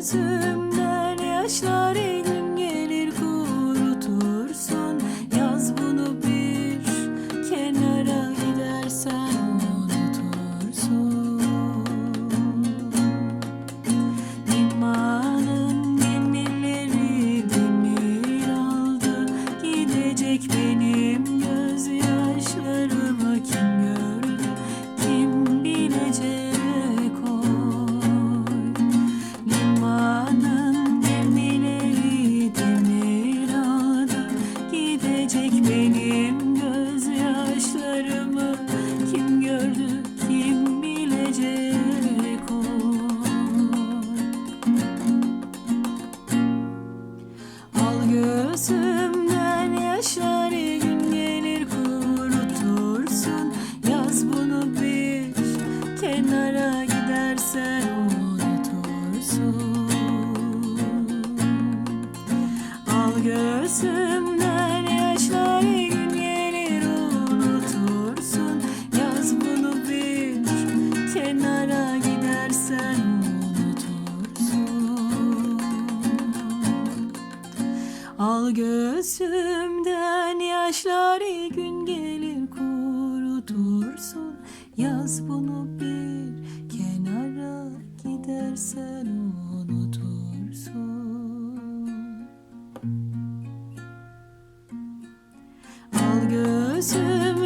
gözümden yaşlar elim gelir kurutursun. Yaz bunu bir kenara gidersen unutursun. Limanın demirleri demir aldı Gidecek benim göz gözyaşlarımı. Gözümden yaşlar gün gelir unutursun. Yaz bunu bir kenara gidersen unutursun. Al gözümden yaşları gün gelir kurutursun. Yaz bunu bir kenara gidersen gözüm